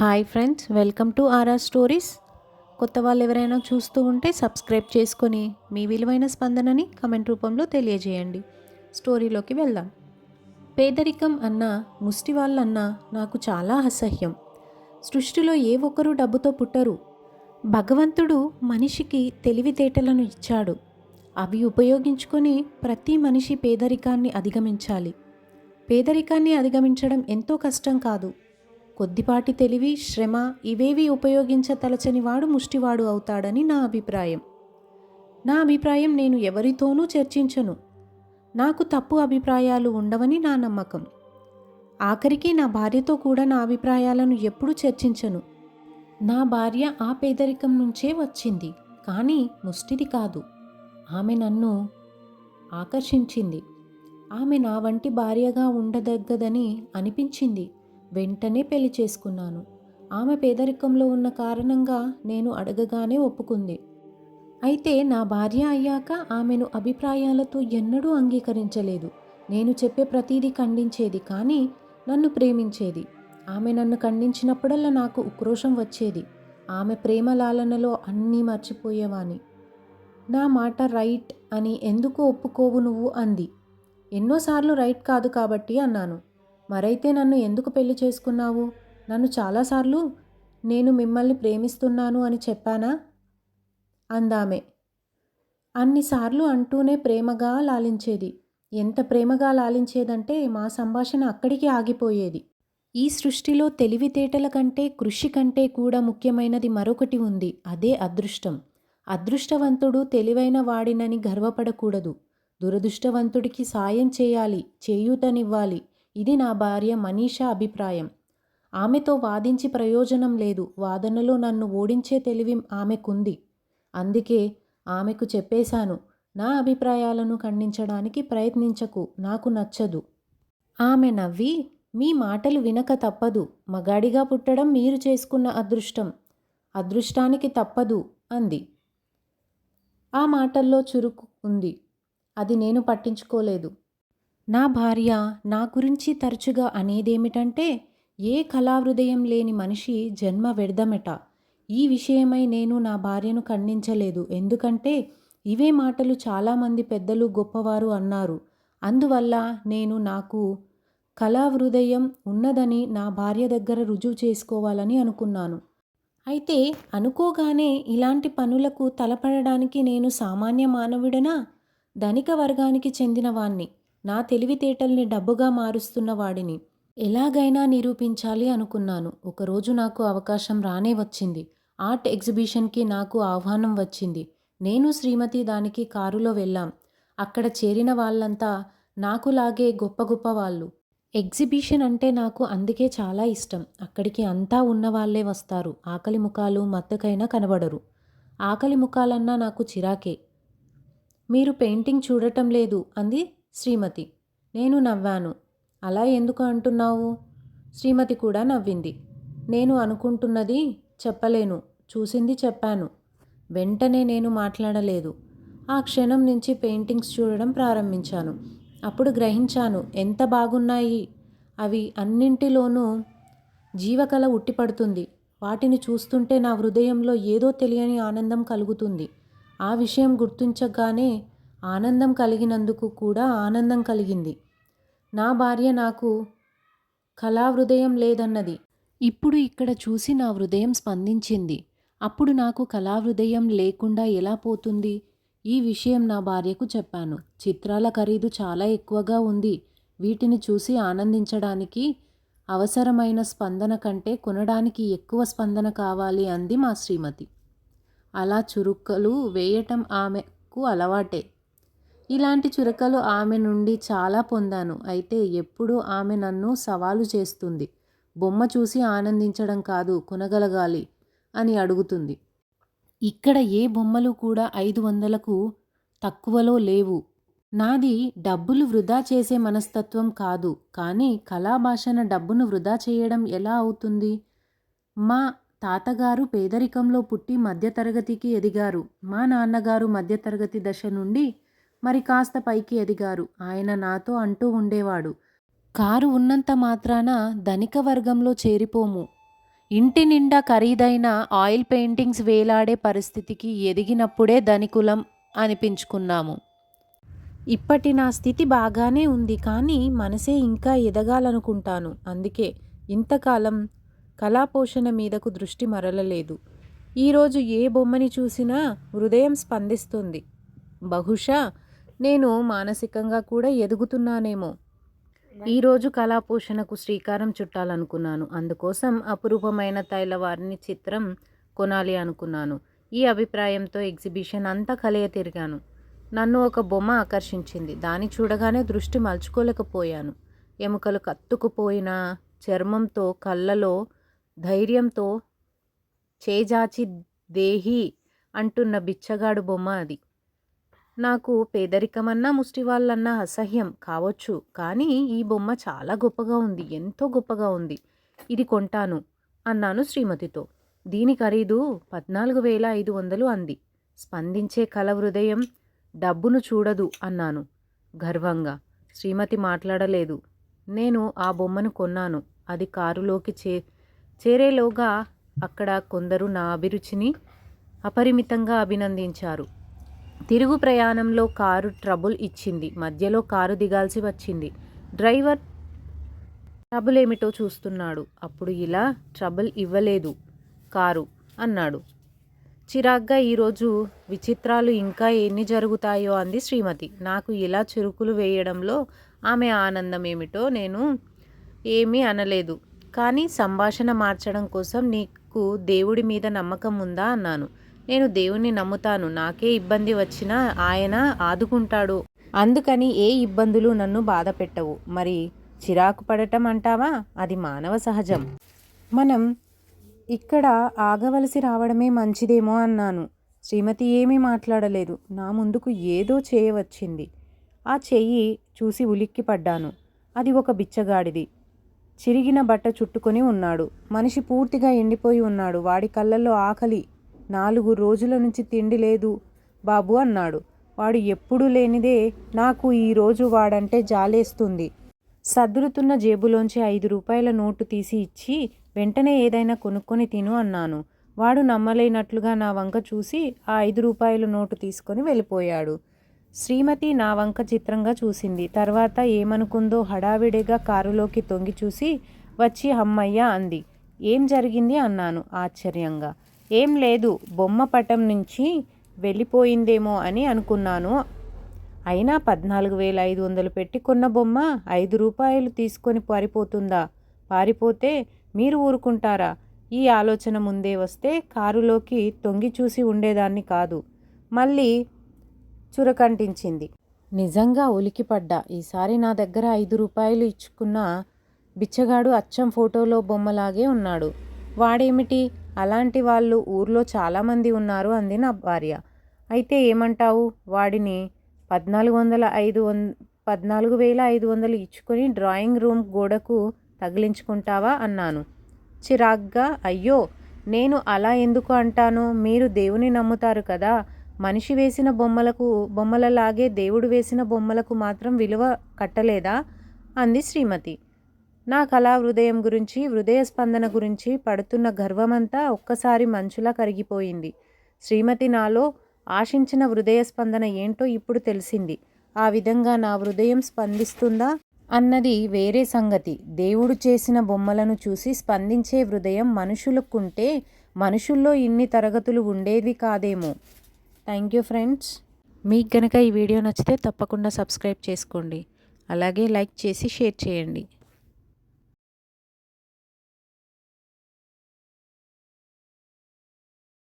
Hi friends welcome to RR stories. కొత్త వాళ్ళు ఎవరైనా చూస్తూ ఉంటే సబ్స్క్రైబ్ చేసుకొని మీ విలువైన స్పందనని కమెంట్ రూపంలో తెలియజేయండి. స్టోరీలోకి వెళ్దాం. పేదరికం అన్న ముష్టి వాళ్ళన్నా నాకు చాలా అసహ్యం. సృష్టిలో ఏ ఒక్కరూ డబ్బుతో పుట్టరు. భగవంతుడు మనిషికి తెలివితేటలను ఇచ్చాడు. అవి ఉపయోగించుకొని ప్రతి మనిషి పేదరికాన్ని అధిగమించాలి. పేదరికాన్ని అధిగమించడం ఎంతో కష్టం కాదు. కొద్దిపాటి తెలివి శ్రమ ఇవేవి ఉపయోగించతలచని వాడు ముష్టివాడు అవుతాడని నా అభిప్రాయం. నా అభిప్రాయం నేను ఎవరితోనూ చర్చించను. నాకు తప్పు అభిప్రాయాలు ఉండవని నా నమ్మకం. ఆఖరికి నా భార్యతో కూడా నా అభిప్రాయాలను ఎప్పుడూ చర్చించను. నా భార్య ఆ పేదరికం నుంచే వచ్చింది కానీ ముష్టిది కాదు. ఆమె నన్ను ఆకర్షించింది. ఆమె నా వంటి భార్యగా ఉండదగ్గదని అనిపించింది. వెంటనే పెళ్ళి చేసుకున్నాను. ఆమె పేదరికంలో ఉన్న కారణంగా నేను అడగగానే ఒప్పుకుంది. అయితే నా భార్య అయ్యాక ఆమెను అభిప్రాయాలతో ఎన్నడూ అంగీకరించలేదు. నేను చెప్పే ప్రతీది ఖండించేది కానీ నన్ను ప్రేమించేది. ఆమె నన్ను ఖండించినప్పుడల్లా నాకు ఉక్రోషం వచ్చేది. ఆమె ప్రేమ లాలనలో అన్నీ మర్చిపోయేవాని నా మాట రైట్ అని ఎందుకు ఒప్పుకోవు నువ్వు అంది. ఎన్నోసార్లు రైట్ కాదు కాబట్టి అన్నాను. మరైతే నన్ను ఎందుకు పెళ్ళి చేసుకున్నావు? నన్ను చాలాసార్లు నేను మిమ్మల్ని ప్రేమిస్తున్నాను అని చెప్పానా? అందామె. అన్నిసార్లు అంటూనే ప్రేమగా లాలించేది. ఎంత ప్రేమగా లాలించేదంటే మా సంభాషణ అక్కడికి ఆగిపోయేది. ఈ సృష్టిలో తెలివితేటల కంటే కృషి కంటే కూడా ముఖ్యమైనది మరొకటి ఉంది. అదే అదృష్టం. అదృష్టవంతుడు తెలివైన వాడినని గర్వపడకూడదు. దురదృష్టవంతుడికి సాయం చేయాలి చేయూతనివ్వాలి. ఇది నా భార్య మనీషా అభిప్రాయం. ఆమెతో వాదించి ప్రయోజనం లేదు. వాదనలో నన్ను ఓడించే తెలివి ఆమెకుంది. అందుకే ఆమెకు చెప్పేశాను నా అభిప్రాయాలను ఖండించడానికి ప్రయత్నించకు నాకు నచ్చదు. ఆమె నవ్వి మీ మాటలు వినక తప్పదు. మగాడిగా పుట్టడం మీరు చేసుకున్న అదృష్టం. అదృష్టానికి తప్పదు అంది. ఆ మాటల్లో చురుకు ఉంది. అది నేను పట్టించుకోలేదు. నా భార్య నా గురించి తరచుగా అనేదేమిటంటే ఏ కళాహృదయం లేని మనిషి జన్మ వ్యర్థమెట. ఈ విషయమై నేను నా భార్యను ఖండించలేదు. ఎందుకంటే ఇవే మాటలు చాలామంది పెద్దలు గొప్పవారు అన్నారు. అందువల్ల నేను నాకు కళాహృదయం ఉన్నదని నా భార్య దగ్గర రుజువు చేసుకోవాలని అనుకున్నాను. అయితే అనుకోగానే ఇలాంటి పనులకు తలపడడానికి నేను సామాన్య మానవుడనా? ధనిక వర్గానికి చెందినవాణ్ణి. నా తెలివితేటల్ని డబ్బుగా మారుస్తున్న వాడిని ఎలాగైనా నిరూపించాలి అనుకున్నాను. ఒకరోజు నాకు అవకాశం రానే వచ్చింది. ఆర్ట్ ఎగ్జిబిషన్కి నాకు ఆహ్వానం వచ్చింది. నేను శ్రీమతి దానికి కారులో వెళ్ళాం. అక్కడ చేరిన వాళ్ళంతా నాకులాగే గొప్ప గొప్ప వాళ్ళు. ఎగ్జిబిషన్ అంటే నాకు అందుకే చాలా ఇష్టం. అక్కడికి అంతా ఉన్నవాళ్ళే వస్తారు. ఆకలి ముఖాలు మత్తుకైనా కనబడరు. ఆకలి ముఖాలన్నా నాకు చిరాకే. మీరు పెయింటింగ్ చూడటం లేదు అంది శ్రీమతి నేను నవ్వాను. అలా ఎందుకు అంటున్నావు? శ్రీమతి కూడా నవ్వింది. నేను అనుకుంటున్నది చెప్పలేను. చూసింది చెప్పాను. వెంటనే నేను మాట్లాడలేదు. ఆ క్షణం నుంచి పెయింటింగ్స్ చూడడం ప్రారంభించాను. అప్పుడు గ్రహించాను ఎంత బాగున్నాయి. అవి అన్నింటిలోనూ జీవకళ ఉట్టిపడుతుంది. వాటిని చూస్తుంటే నా హృదయంలో ఏదో తెలియని ఆనందం కలుగుతుంది. ఆ విషయం గుర్తించగానే ఆనందం కలిగినందుకు కూడా ఆనందం కలిగింది. నా భార్య నాకు కళా హృదయం లేదన్నది. ఇప్పుడు ఇక్కడ చూసి నా హృదయం స్పందించింది. అప్పుడు నాకు కళా హృదయం లేకుండా ఎలా పోతుంది? ఈ విషయం నా భార్యకు చెప్పాను. చిత్రాల ఖరీదు చాలా ఎక్కువగా ఉంది. వీటిని చూసి ఆనందించడానికి అవసరమైన స్పందన కంటే కొనడానికి ఎక్కువ స్పందన కావాలి అంది మా శ్రీమతి. అలా చురుక్కలు వేయటం ఆమెకు అలవాటే. ఇలాంటి చురకలు ఆమె నుండి చాలా పొందాను. అయితే ఎప్పుడూ ఆమె నన్ను సవాలు చేస్తుంది. బొమ్మ చూసి ఆనందించడం కాదు కొనగలగాలి అని అడుగుతుంది. ఇక్కడ ఏ బొమ్మలు కూడా ఐదు వందలకు తక్కువలో లేవు. నాది డబ్బులు వృధా చేసే మనస్తత్వం కాదు. కానీ కళాభాషణ డబ్బును వృధా చేయడం ఎలా అవుతుంది? మా తాతగారు పేదరికంలో పుట్టి మధ్యతరగతికి ఎదిగారు. మా నాన్నగారు మధ్యతరగతి దశ నుండి మరి కాస్త పైకి ఎదిగారు. ఆయన నాతో అంటూ ఉండేవాడు. కారు ఉన్నంత మాత్రాన ధనిక వర్గంలో చేరిపోము. ఇంటి నిండా ఖరీదైన ఆయిల్ పెయింటింగ్స్ వేలాడే పరిస్థితికి ఎదిగినప్పుడే ధనికులం అనిపించుకున్నాము. ఇప్పటి నా స్థితి బాగానే ఉంది కానీ మనసే ఇంకా ఎదగాలనుకుంటాను. అందుకే ఇంతకాలం కళాపోషణ మీదకు దృష్టి మరలలేదు. ఈరోజు ఏ బొమ్మని చూసినా హృదయం స్పందిస్తుంది. బహుశా నేను మానసికంగా కూడా ఎదుగుతున్నానేమో. ఈరోజు కళాపోషణకు శ్రీకారం చుట్టాలనుకున్నాను. అందుకోసం అపురూపమైన తైలవారిని చిత్రం కొనాలి అనుకున్నాను. ఈ అభిప్రాయంతో ఎగ్జిబిషన్ అంతా కలయ తిరిగాను. నన్ను ఒక బొమ్మ ఆకర్షించింది. దాన్ని చూడగానే దృష్టి మలుచుకోలేకపోయాను. ఎముకలు కత్తుకుపోయిన చర్మంతో కళ్ళలో ధైర్యంతో చేజాచి దేహి అంటున్న బిచ్చగాడు బొమ్మ అది. నాకు పేదరికమన్నా ముష్టివాళ్ళన్నా అసహ్యం కావచ్చు. కానీ ఈ బొమ్మ చాలా గొప్పగా ఉంది ఎంతో గొప్పగా ఉంది. ఇది కొంటాను అన్నాను శ్రీమతితో. దీని ఖరీదు పద్నాలుగు వేల ఐదు వందలు అంది. స్పందించే కల హృదయం డబ్బును చూడదు అన్నాను. గర్వంగా. శ్రీమతి మాట్లాడలేదు. నేను ఆ బొమ్మను కొన్నాను. అది కారులోకి చే చేరేలోగా అక్కడ కొందరు నా అభిరుచిని అపరిమితంగా అభినందించారు. తిరుగు ప్రయాణంలో కారు ట్రబుల్ ఇచ్చింది. మధ్యలో కారు దిగాల్సి వచ్చింది. డ్రైవర్ ట్రబుల్ ఏమిటో చూస్తున్నాడు. అప్పుడు ఇలా ట్రబుల్ ఇవ్వలేదు. కారు అన్నాడు. చిరాగ్గా ఈరోజు విచిత్రాలు ఇంకా ఎన్ని జరుగుతాయో అంది శ్రీమతి. నాకు ఇలా చురుకులు వేయడంలో ఆమె ఆనందం ఏమిటో నేను ఏమీ అనలేదు. కానీ సంభాషణ మార్చడం కోసం నీకు దేవుడి మీద నమ్మకం ఉందా? అన్నాను. నేను దేవుణ్ణి నమ్ముతాను. నాకే ఇబ్బంది వచ్చినా ఆయన ఆదుకుంటాడు. అందుకని ఏ ఇబ్బందులు నన్ను బాధ పెట్టవు మరి చిరాకు పడటం అంటావా? అది మానవ సహజం. మనం ఇక్కడ ఆగవలసి రావడమే మంచిదేమో అన్నాను. శ్రీమతి ఏమీ మాట్లాడలేదు. నా ముందుకు ఏదో చేయవచ్చింది. ఆ చెయ్యి చూసి ఉలిక్కి పడ్డాను అది ఒక బిచ్చగాడిది. చిరిగిన బట్ట చుట్టుకొని ఉన్నాడు. మనిషి పూర్తిగా ఎండిపోయి ఉన్నాడు. వాడి కళ్ళల్లో ఆకలి నాలుగు రోజుల నుంచి తిండి లేదు బాబు అన్నాడు. వాడు ఎప్పుడూ లేనిదే నాకు ఈరోజు వాడంటే జాలేస్తుంది. సదురుతున్న జేబులోంచి ఐదు రూపాయల నోటు తీసి ఇచ్చి వెంటనే ఏదైనా కొనుక్కొని తిను అన్నాను. వాడు నమ్మలేనట్లుగా నా వంక చూసి ఆ ఐదు రూపాయల నోటు తీసుకొని వెళ్ళిపోయాడు. శ్రీమతి నా వంక చిత్రంగా చూసింది. తర్వాత ఏమనుకుందో హడావిడిగా కారులోకి తొంగి చూసి వచ్చి అమ్మయ్య అంది. ఏం జరిగింది? అన్నాను ఆశ్చర్యంగా. ఏం లేదు బొమ్మ పటం నుంచి వెళ్ళిపోయిందేమో అని అనుకున్నాను. అయినా పద్నాలుగు వేల ఐదు వందలు పెట్టి కొన్న బొమ్మ ఐదు రూపాయలు తీసుకొని పారిపోతుందా? పారిపోతే మీరు ఊరుకుంటారా? ఈ ఆలోచన ముందే వస్తే కారులోకి తొంగి చూసి ఉండేదాన్ని కాదు. మళ్ళీ చురకంటించింది. నిజంగా ఉలికిపడ్డా. ఈసారి నా దగ్గర ఐదు రూపాయలు ఇచ్చుకున్న బిచ్చగాడు అచ్చం ఫోటోలో బొమ్మలాగే ఉన్నాడు. వాడేమిటి? అలాంటి వాళ్ళు ఊర్లో చాలామంది ఉన్నారు అంది నా భార్య. అయితే ఏమంటావు? వాడిని పద్నాలుగు వందల ఐదు వం పద్నాలుగు వేల ఐదు వందలు ఇచ్చుకొని డ్రాయింగ్ రూమ్ గోడకు తగిలించుకుంటావా? అన్నాను. చిరాగ్గా అయ్యో! నేను అలా ఎందుకు అంటాను? మీరు దేవుని నమ్ముతారు కదా! మనిషి వేసిన బొమ్మలకు బొమ్మలలాగే దేవుడు వేసిన బొమ్మలకు మాత్రం విలువ కట్టలేదా? అంది శ్రీమతి. నా కళా హృదయం గురించి హృదయ స్పందన గురించి పడుతున్న గర్వమంతా ఒక్కసారి మంచులా కరిగిపోయింది. శ్రీమతి నాలో ఆశించిన హృదయ స్పందన ఏంటో ఇప్పుడు తెలిసింది. ఆ విధంగా నా హృదయం స్పందిస్తుందా? అన్నది వేరే సంగతి. దేవుడు చేసిన బొమ్మలను చూసి స్పందించే హృదయం మనుషులకుంటే మనుషుల్లో ఇన్ని తరగతులు ఉండేవి కాదేమో. Thank you friends. మీకు కనుక ఈ వీడియో నచ్చితే తప్పకుండా సబ్స్క్రైబ్ చేసుకోండి. అలాగే లైక్ చేసి షేర్ చేయండి.